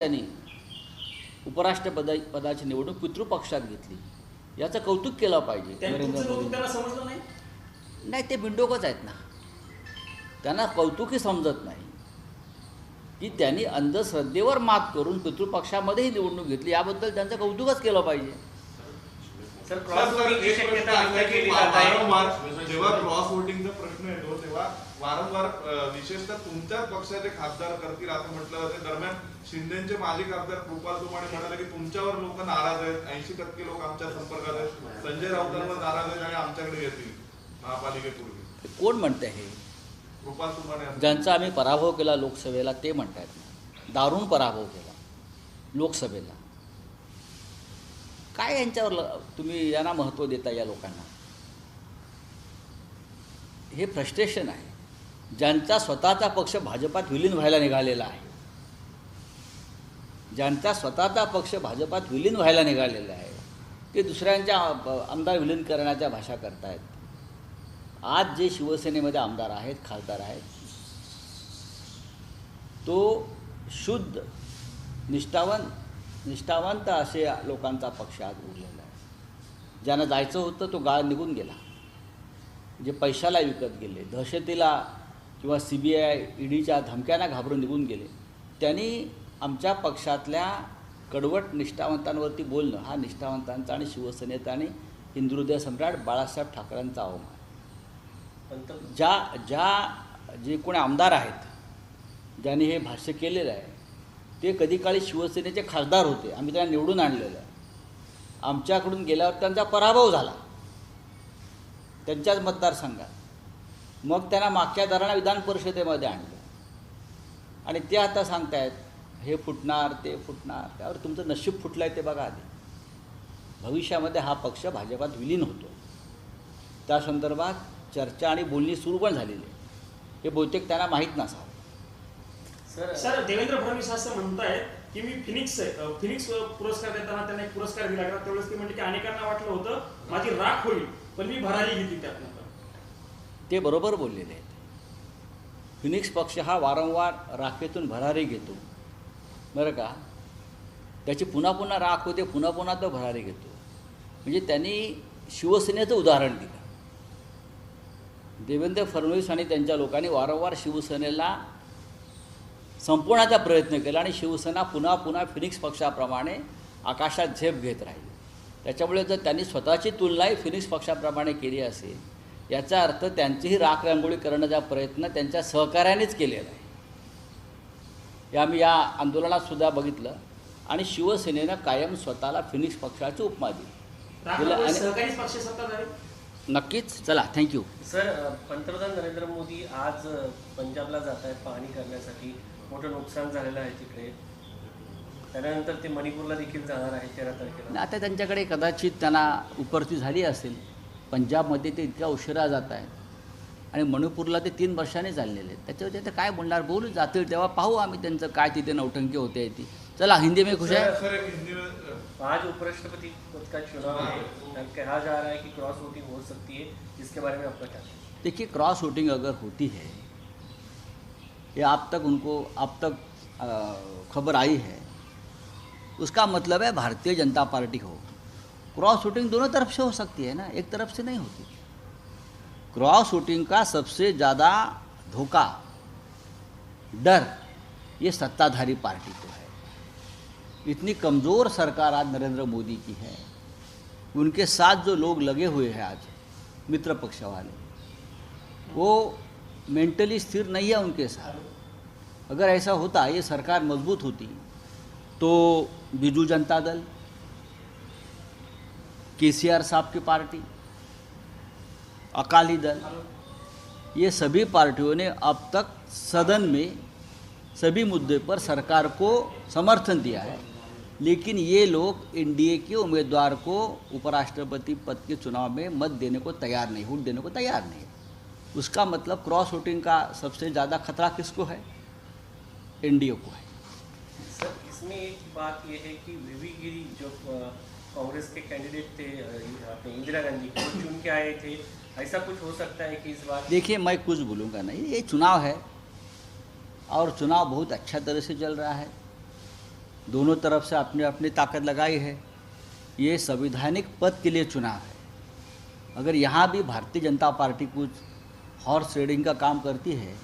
त्यांनी उपराष्ट्रपदा पदाची निवडणूक पितृपक्षात घेतली. याचं कौतुक केलं पाहिजे. नाही? नाही ते बिंडोकच आहेत ना. त्यांना कौतुकही समजत नाही. की त्यांनी अंधश्रद्धेवर मात करून पितृपक्षामध्येही निवडणूक घेतली. याबद्दल त्यांचं कौतुकच केलं पाहिजे. जेव्हा क्रॉस वोटिंगचा प्रश्न येतो तेव्हा वारंवार विशेषतः तुमच्याच पक्षाचे खासदार करतील असं म्हटलं जाते. दरम्यान शिंदेचे माजी खासदार कृपाल तुमाने म्हणाले की तुमच्यावर लोक नाराज आहेत. ऐंशी टक्के लोक आमच्या संपर्कात आहेत. संजय राऊतांवर नाराज आहेत आणि आमच्याकडे येतील महापालिकेपूर्वी कोण म्हणते हे? कृपाल तुमाने ज्यांचा आम्ही पराभव केला लोकसभेला ते म्हणतायत दारुण पराभव केला लोकसभेला. काय यांच्यावर तुम्ही यांना महत्त्व देता या लोकांना? हे फ्रस्ट्रेशन आहे. ज्यांचा स्वतःचा पक्ष भाजपात विलीन व्हायला निघालेला आहे. ज्यांचा स्वतःचा पक्ष भाजपात विलीन व्हायला निघालेला आहे ते दुसऱ्यांच्या आमदार विलीन करण्याच्या भाषा करतायत. आज जे शिवसेनेमध्ये आमदार आहेत खासदार आहेत तो शुद्ध निष्ठावंत निष्ठावंत असे लोकांचा पक्ष आज उरलेला आहे. ज्यांना जायचं होतं तो गाळ निघून गेला. जे पैशाला विकत गेले दहशतीला किंवा सी बी आय ईडीच्या धमक्यांना घाबरून निघून गेले. त्यांनी आमच्या पक्षातल्या कडवट निष्ठावंतांवरती बोलणं हा निष्ठावंतांचा आणि शिवसेनेचा आणि हिंदुहृदय सम्राट बाळासाहेब ठाकरेंचा अवमान. ज्या ज्या जे कोणी आमदार आहेत ज्यांनी हे भाष्य केलेलं आहे ते कधी काळी शिवसेनेचे खासदार होते. आम्ही त्यांना निवडून आणलेलं आहे. आमच्याकडून गेल्यावर त्यांचा पराभव झाला. त्यांच्याच मतदारसंघात. मग त्यांना मागच्या दराने विधान परिषदेमध्ये आणलं. आणि ते आता सांगतायत हे फुटणार ते फुटणार त्यावर तुमचं नशीब फुटलं आहे ते बघा आधी. भविष्यामध्ये हा पक्ष भाजपात विलीन होतो. त्या संदर्भात चर्चा आणि बोलणी सुरू पण झालेली आहे. हे बहुतेक त्यांना माहीत नसावं. सर सर देवेंद्र फडणवीस असं म्हणतायत की मी फिनिक्स आहे. फिनिक्स पुरस्कार देताना त्यांना एक पुरस्कार दिला त्यावेळेस ते म्हणते की अनेकांना वाटलं होतं माझी राख होईल. पण मी भरारी घेतली त्यातनं ते बरोबर बोललेले आहेत फिनिक्स पक्ष हा वारंवार राखेतून भरारी घेतो. बरं का? त्याची पुन्हा पुन्हा राख होते पुन्हा पुन्हा तो भरारी घेतो. म्हणजे त्यांनी शिवसेनेचं उदाहरण दिलं. देवेंद्र फडणवीस आणि त्यांच्या लोकांनी वारंवार शिवसेनेला संपवण्याचा प्रयत्न केला आणि शिवसेना पुन्हा पुन्हा फिनिक्स पक्षाप्रमाणे आकाशात झेप घेत राहिली. त्याच्यामुळे जर त्यांनी स्वतःची तुलनाही फिनिक्स पक्षाप्रमाणे केली असेल याचा अर्थ त्यांचीही राख रांगोळी करण्याचा प्रयत्न त्यांच्या सहकार्यानेच केलेला आहे. हे आम्ही या आंदोलनात सुद्धा बघितलं आणि शिवसेनेनं कायम स्वतःला फिनिक्स पक्षाची उपमा दिली. नक्कीच चला थँक्यू सर पंतप्रधान नरेंद्र मोदी आज पंजाबला जात आहेत पाहणी करण्यासाठी. मोठं नुकसान झालेलं आहे तिकडे. त्यानंतर ते मणिपूरला देखील जाणार आहेत तेरा तारखेला. आता त्यांच्याकडे कदाचित त्यांना उपरती झाली असेल पंजाबमध्ये ते इतक्या उशिरा जात आहेत आणि मणिपूरला ते तीन वर्षांनी चाललेले आहेत. त्याच्यावर ते आता काय बोलणार? बोलू जातील तेव्हा पाहू आम्ही त्यांचं काय तिथे नौटंकी होते ती. चला हिंदी में खुश आहे. सर एक हिंदी में अ, आज उपराष्ट्रपति पद का चुनाव है कहा जा रहा है कि क्रॉस वोटिंग हो सकती है जिसके बारे में आपका क्या? देखिए क्रॉस वोटिंग अगर होती है ये आप तक उनको आप तक खबर आई है उसका मतलब है भारतीय जनता पार्टी हो। क्रॉस वोटिंग दोनों तरफ़ से हो सकती है ना? एक तरफ़ से नहीं होती। क्रॉस वोटिंग का सबसे ज़्यादा धोखा, डर, ये सत्ताधारी पार्टी को है। इतनी कमज़ोर सरकार आज नरेंद्र मोदी की है। उनके साथ जो लोग लगे हुए हैं आज, मित्र पक्ष वाले, वो मेंटली स्थिर नहीं है उनके साथ। अगर ऐसा होता, ये सरकार मज़बूत होती। तो बीजू जनता दल के सी आर साहब की पार्टी, अकाली दल, ये सभी पार्टियों ने अब तक सदन में सभी मुद्दे पर सरकार को समर्थन दिया है। लेकिन ये लोग एनडीए के उम्मीदवार को उपराष्ट्रपति पद के चुनाव में मत देने को तैयार नहीं, वोट देने को तैयार नहीं उसका मतलब क्रॉस वोटिंग का सबसे ज़्यादा खतरा किसको है? एनडीए को है। सर, इसमें एक बात यह है कि वीवी गिरी जो कांग्रेस के कैंडिडेट थे इंदिरा गांधी के चुन के आए थे। ऐसा कुछ हो सकता है कि इस बार देखिए, मैं कुछ बोलूँगा नहीं, ये चुनाव है और चुनाव बहुत अच्छा तरह से चल रहा है। दोनों तरफ़ से अपनी अपनी ताकत लगाई है। ये संविधानिक पद के लिए चुनाव है। अगर यहाँ भी भारतीय जनता पार्टी कुछ हॉर्स रेडिंग का काम करती है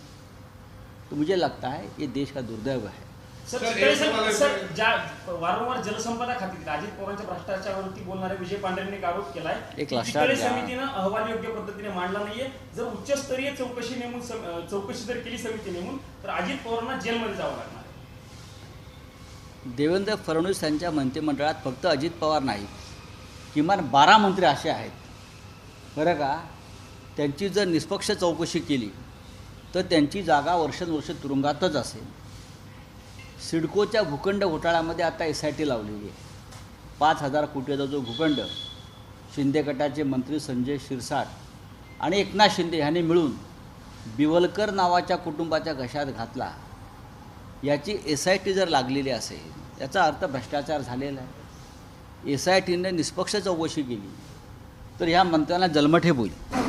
तो मुझे लगता है ये देश का दुर्दैव है। सर सर, चितळे एक सर तुम्हाला सर विचार- ज्या वारंवार जलसंपदा खाती अजित पवारांच्या भ्रष्टाचारावरती बोलणारे विजय पांढरेंनी आरोप केलाय. एक चितळे. समितीनं अहवाल योग्य पद्धतीने मांडला नाहीये. जर उच्चस्तरीय चौकशी नेमून चौकशी जर केली समिती नेमून तर अजित पवारांना जेलमध्ये जावं लागणार आहे. देवेंद्र फडणवीस यांच्या मंत्रिमंडळात फक्त अजित पवार नाहीत किमान बारा मंत्री असे आहेत. बरं का? त्यांची जर निष्पक्ष चौकशी केली तर त्यांची जागा वर्षानुवर्ष तुरुंगातच असेल. सिडकोच्या भूखंड घोटाळ्यामध्ये आता एस आय टी लावलेली आहे. पाच हजार कोटीचा जो भूखंड शिंदे गटाचे मंत्री संजय शिरसाट आणि एकनाथ शिंदे ह्यांनी मिळून बिवलकर नावाच्या कुटुंबाच्या घशात घातला. याची एस आय टी जर लागलेली असेल याचा अर्थ भ्रष्टाचार झालेला आहे. एस आय टीने निष्पक्ष चौकशी केली तर ह्या मंत्र्यांना जन्मठेप होईल